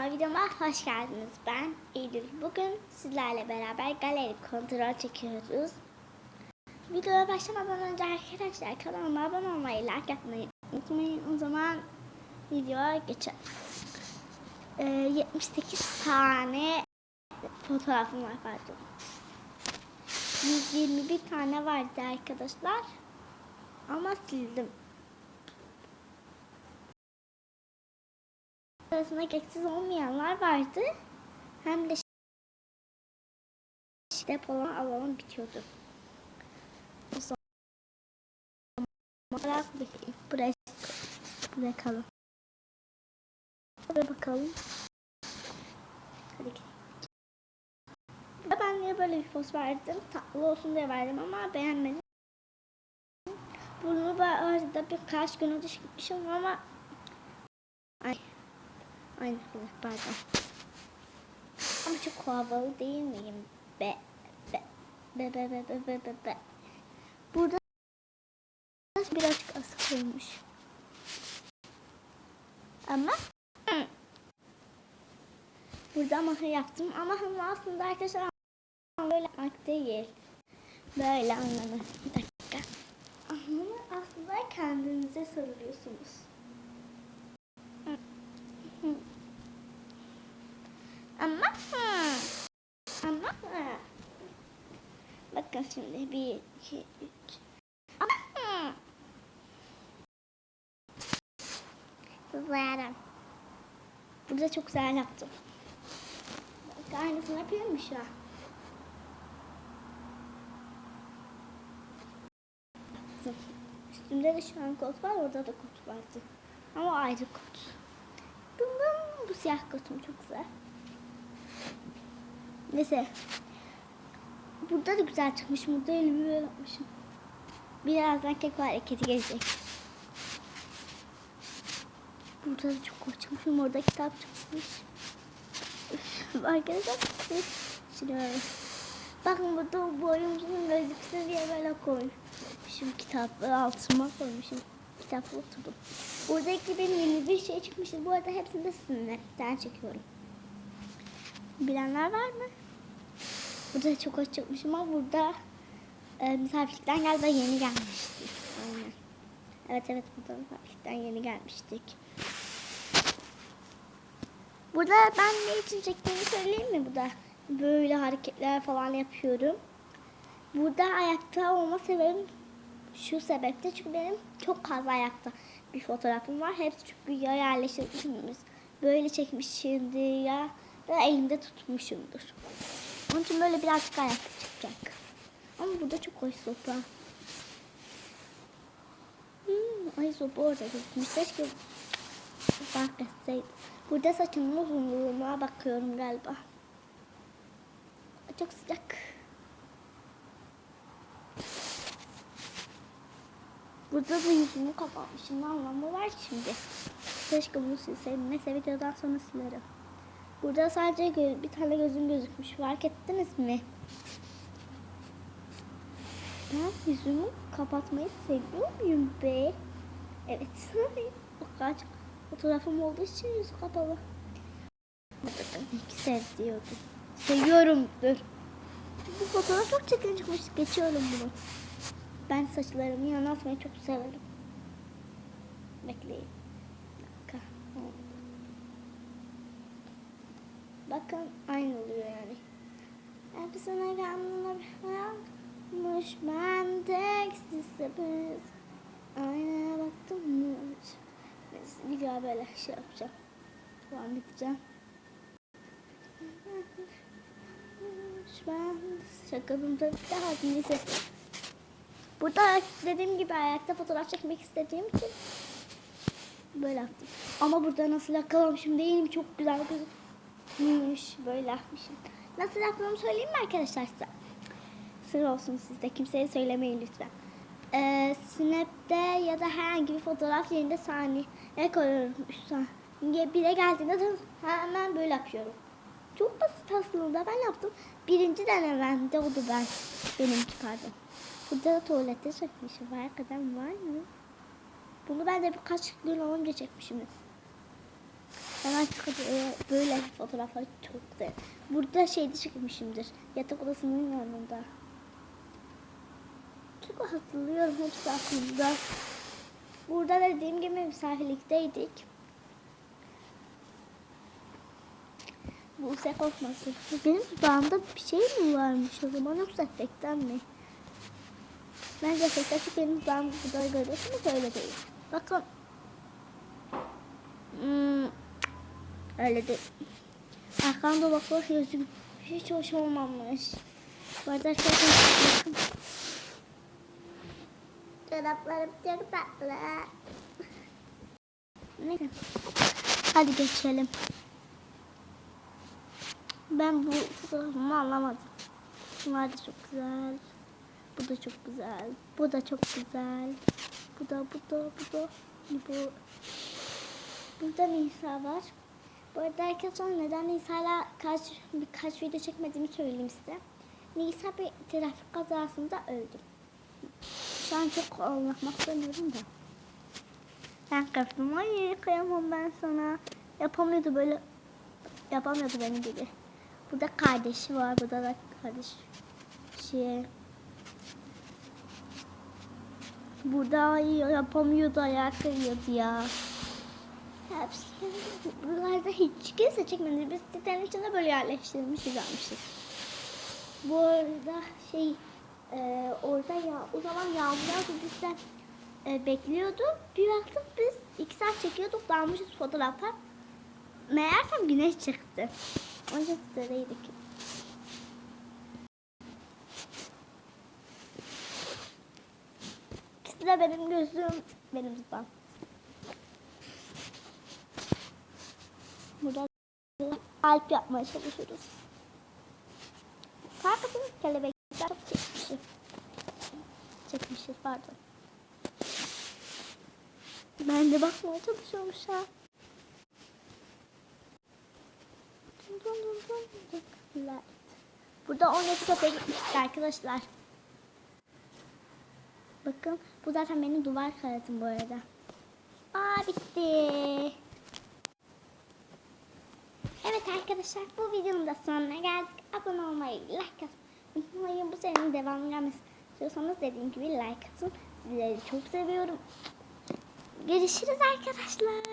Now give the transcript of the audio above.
kanalıma videoma hoş geldiniz. Ben Eylül. Bugün sizlerle beraber galeri kontrol çekiyoruz. Videoya başlamadan önce arkadaşlar kanalıma abone olmayı, like yapmayı unutmayın. O zaman videoya geçelim. Ee, 78 tane fotoğrafım var pardon. 121 tane vardı arkadaşlar. Ama sildim. Arasında gereksiz olmayanlar vardı. Hem de depolama alanım bitiyordu. O zaman buraya bırakalım. Hadi bakalım. Hadi gidelim. Ben niye böyle bir poz verdim? Tatlı olsun diye verdim ama beğenmedim. Bunu ben arada birkaç gün önce gitmişim ama Ay Aynı kılıç pardon. Ama çok havalı değil miyim? Be be be be be be be be. be. Burada birazcık asık olmuş. Ama burada mahı yaptım. Ama hımı aslında arkadaşlar böyle yapmak değil. Böyle anlamı. Bir dakika. Anlamı aslında kendinize soruyorsunuz. Bakın şimdi bir, iki, üç. Ama. Burada çok güzel yaptım. Bak aynısını yapıyorum şu an. Üstümde de şu an kot var, orada da kot vardı. Ama ayrı kot. Bum, bu siyah kotum çok güzel. Neyse. Burada da güzel çıkmış. Burada elimi böyle yapmışım. Birazdan kek hareketi gelecek. Burada da çok çıkmışım. Orada kitap çıkmış. Arkadaşlar Şöyle. Bakın burada boyumuzun gözüksün diye böyle koymuşum kitapları altıma koymuşum. Kitapla oturdum. Buradaki benim yeni bir şey çıkmıştı. Bu arada hepsini de sizinle çekiyorum. Bilenler var mı? Burada çok hoş çıkmışım ama burada e, misafirlikten galiba yeni gelmiştik. Aynen. Evet evet burada misafirlikten yeni gelmiştik. Burada ben ne için çektiğimi söyleyeyim mi burada? Böyle hareketler falan yapıyorum. Burada ayakta olma sebebim şu sebepte çünkü benim çok fazla ayakta bir fotoğrafım var. Hepsi çünkü ya yerleştirmişiz. Böyle çekmişimdir ya da elimde tutmuşumdur. Onun için böyle birazcık ayakta çıkacak. Ama burada çok hoş sopa. Hmm, ay sopa orada gözükmüş. Keşke fark etseydim. Burada saçımın uzunluğuna bakıyorum galiba. Çok sıcak. Burada da yüzümü kapatmışım. Ne anlamı var şimdi? Keşke bunu silseydim. Neyse videodan sonra silerim. Burada sadece gö- bir tane gözüm gözükmüş. Fark ettiniz mi? Ben yüzümü kapatmayı seviyor muyum be? Evet. o çok fotoğrafım olduğu için yüzü kapalı. İki seviyordu. Seviyorumdur. Bu fotoğraf çok çirkin çıkmış. Geçiyorum bunu. Ben saçlarımı yana atmayı çok severim. Bekleyin. Bir dakika. Bakın aynı oluyor yani. Hepsine kendine yapmış ben tek sizsiniz. Aynaya baktım mı? Neyse video böyle şey yapacağım. Devam edeceğim. Ben şakalımda daha neyse. Burada dediğim gibi ayakta fotoğraf çekmek istediğim için böyle yaptım. Ama burada nasıl yakalamışım değil? Çok güzel gözükmüş. Böyle yapmışım. Nasıl yaptığımı söyleyeyim mi arkadaşlar size? Sır olsun sizde. Kimseye söylemeyin lütfen. Ee, Snap'te ya da herhangi bir fotoğraf yerinde saniye koyuyorum. 3 saniye. Bire geldiğinde de hemen böyle yapıyorum. Çok basit aslında. Ben yaptım. Birinci denememde oldu ben. Benimki pardon. Burada da tuvalette çekmişim. Arkadan var mı? Bunu ben de birkaç gün önce çekmişim. Ben artık e, böyle fotoğraflar çok güzel. Burada şeyde çekmişimdir. Yatak odasının yanında. Çok hatırlıyorum hepsi aklımda. Burada da dediğim gibi misafirlikteydik. Buse korkmasın. Benim dudağımda bir şey mi varmış o zaman yoksa efektten mi? Bence efektten çünkü benim dudağım burada görüyorsunuz öyle değil. Bakın. Hmm, öyle değil. Arkamda bakıyor yüzüm hiç hoş olmamış. Bu arada arkadaşlar bakın. Çoraplarım çok tatlı. Neyse. Hadi geçelim. Ben bu fotoğrafımı anlamadım. Bunlar da çok güzel. Bu da çok güzel. Bu da çok güzel. Bu da, bu da, bu da. Bu. Burada Nisa var. Bu arada arkadaşlar neden Nisa'yla kaç, birkaç video çekmediğimi söyleyeyim size. Nisa bir trafik kazasında öldü. Şu an çok anlatmak istemiyorum da. Ben kırptım. Ay ben sana. Yapamıyordu böyle. Yapamıyordu benim gibi. Burada kardeşi var. Burada da kardeş şey. Burada yapamıyordu. Ayak kırıyordu ya. Buralarda hiç kimse çekmedi. Biz sitenin içinde böyle yerleştirmişiz almışız. Bu arada şey e, orada ya o zaman yağmur yağdı biz de e, bekliyordu. Bir baktık biz iki saat çekiyorduk dalmışız fotoğrafa. Meğersem güneş çıktı. Önce sitedeydik. İkisi benim gözüm, benim zıplam. Burada alp yapmaya çalışıyoruz. Farkındayım kelebekler çok çekmişiz. Çekmişiz pardon. Ben de bakmaya çalışıyorum şu an. Burada 17 köpeğe gitmiştik arkadaşlar. Bakın bu zaten benim duvar kağıdım bu arada. Aa bitti. Evet arkadaşlar bu videonun da sonuna geldik. Abone olmayı, like atmayı unutmayın. Bu serinin devamı gelmesi istiyorsanız dediğim gibi like atın. Sizleri çok seviyorum. Görüşürüz arkadaşlar.